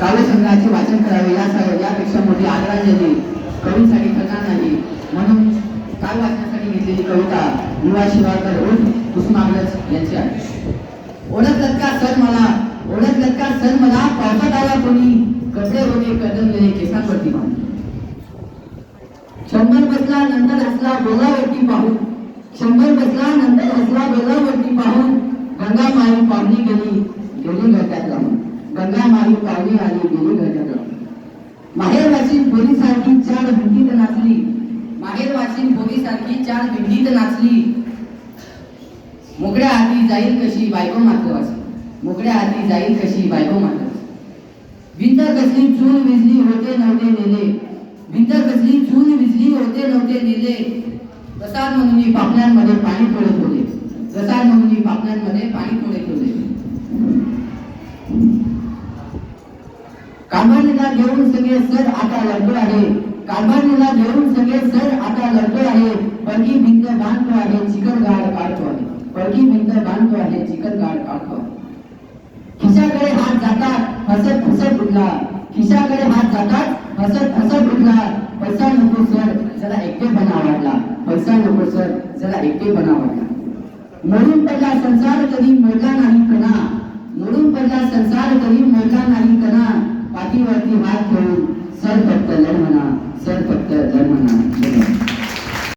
काव्यसंग्रहाचे वाचन करावे या यापेक्षा मोठी आदरांजली कवीसाठी करणार नाही. म्हणून काल वाचण्यासाठी घेतलेली कविता युवा शिवाकर उर्फ कुसुमाग्रज यांची आहे. ओळखलत का सण मला ओळखलत का सण मला पावसात आला कोणी? कपडे होते कदमलेले केसांवरती बांधून शंभर बसला नंतर हसला बोलावरती पाहून. शंभर बसला नंतर हसला बोलावरती पाहून. गंगा माई पाहुणी गेली गेली घरट्यात लावून. गंगा मारून पाहुणी आली गेली घरट्यात माहेर वाचीन पोरीसारखी चार भिंतीत नाचली. माहेर वाचीन पोरीसारखी चार भिंतीत नाचली. मोकळ्या हाती जाईल कशी बायको मात्र वाचली मोकळ्या हाती जाईल कशी बायको मात्र भिंत कसली चून विजली होते नव्हते नेले. भिंत कसली चून विजली होते नव्हते नेले. प्रसाद म्हणून पापण्यांमध्ये पाणी थोडे ठेवले प्रसाद म्हणून पापण्यांमध्ये पाणी थोडे ठेवले कामानीला घेऊन सगळे सर आता लढतो आहे. कामानीला घेऊन सगळे सर आता लढतो आहे. पडकी भिंत बांधतो आहे चिकन गाड काढतो आहे. पडकी भिंत बांधतो आहे चिकन गाड काढतो आहे. खिशाकडे हात जातात हसत हसत उठला. खिशाकडे हात जातात हसत हसत उठला. पैसा नको सर जरा एकटेपणा वाटला पैसा नको सर जरा एकटेपणा वाटला मोडून पडला संसार कधी मोडला नाही कणा मोडून पडला संसार कधी मोडला नाही पाठीवरती हात ठेवून सर फक्त लढ म्हणा